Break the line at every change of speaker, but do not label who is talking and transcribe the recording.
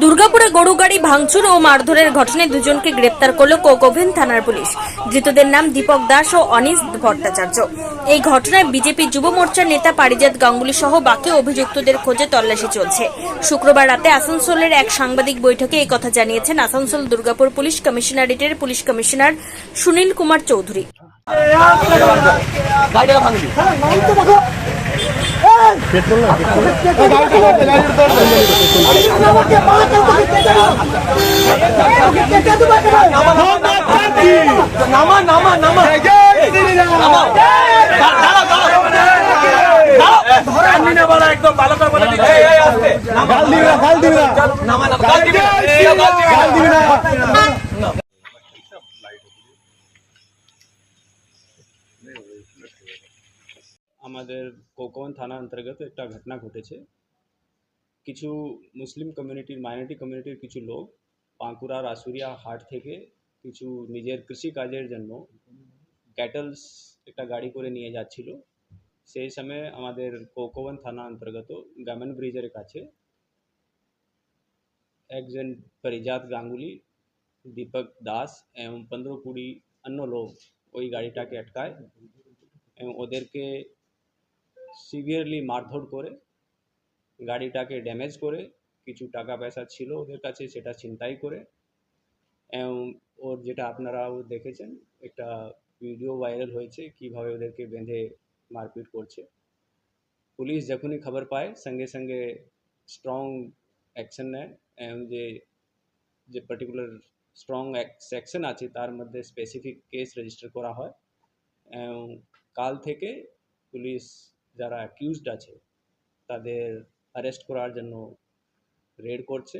দুর্গাপুরে গরু, গাড়ি, ভাঙচুর ও মারধরের ঘটনায় দুজনকে গ্রেপ্তার করল কোকোভেন থানার পুলিশ। ধৃতদের নাম দীপক দাস ও অনিস ভট্টাচার্য। এই ঘটনায় বিজেপি যুব মোর্চার নেতা পারিজাত গাঙ্গুলি সহ বাকি অভিযুক্তদের খোঁজে তল্লাশি চলছে। শুক্রবার রাতে আসানসোলের এক সাংবাদিক বৈঠকে এই কথা জানিয়েছেন আসানসোল দুর্গাপুর পুলিশ কমিশনারেটের পুলিশ কমিশনার সুনীল কুমার চৌধুরী।
নামা নামা নামা একদম ভালো করে বলে দিচ্ছি
গাল দিবি না। গাল দিবি না।
নামা গাল দিবি না, গাল দিবি না।
গাল দিবি না
আমাদের কোকন থানা অন্তর্গত একটা ঘটনা ঘটেছে। কিছু মুসলিম কমিউনিটির মাইনরিটি কমিউনিটির কিছু লোক বাঁকুড়ার আশুরিয়া হাট থেকে কিছু নিজের কৃষি কাজের জন্য ক্যাটলস একটা গাড়ি করে নিয়ে যাচ্ছিল। সেই সময় আমাদের কোকোবন থানা অন্তর্গত গামেন ব্রিজের কাছে একজন পরিজাত গাঙ্গুলি, দীপক দাস এবং পনেরো কুড়ি অন্য লোক ওই গাড়িটাকে আটকায় এবং ওদেরকে সিভিয়ারলি মারধর করে, গাড়িটাকে ড্যামেজ করে, কিছু টাকা পয়সা ছিল ওদের কাছে সেটা ছিনতাই করে, এবং ওর যেটা আপনারাও দেখেছেন, একটা ভিডিও ভাইরাল হয়েছে কীভাবে ওদেরকে বেঁধে মারপিট করছে। পুলিশ যখনই খবর পায়, সঙ্গে সঙ্গে স্ট্রং অ্যাকশন নেয়, এবং যে যে পার্টিকুলার স্ট্রং সেকশন আছে তার মধ্যে স্পেসিফিক কেস রেজিস্টার করা হয়, এবং কাল থেকে পুলিশ যারা অ্যাকিউজড আছে তাদের অ্যারেস্ট করার জন্য রেড করছে।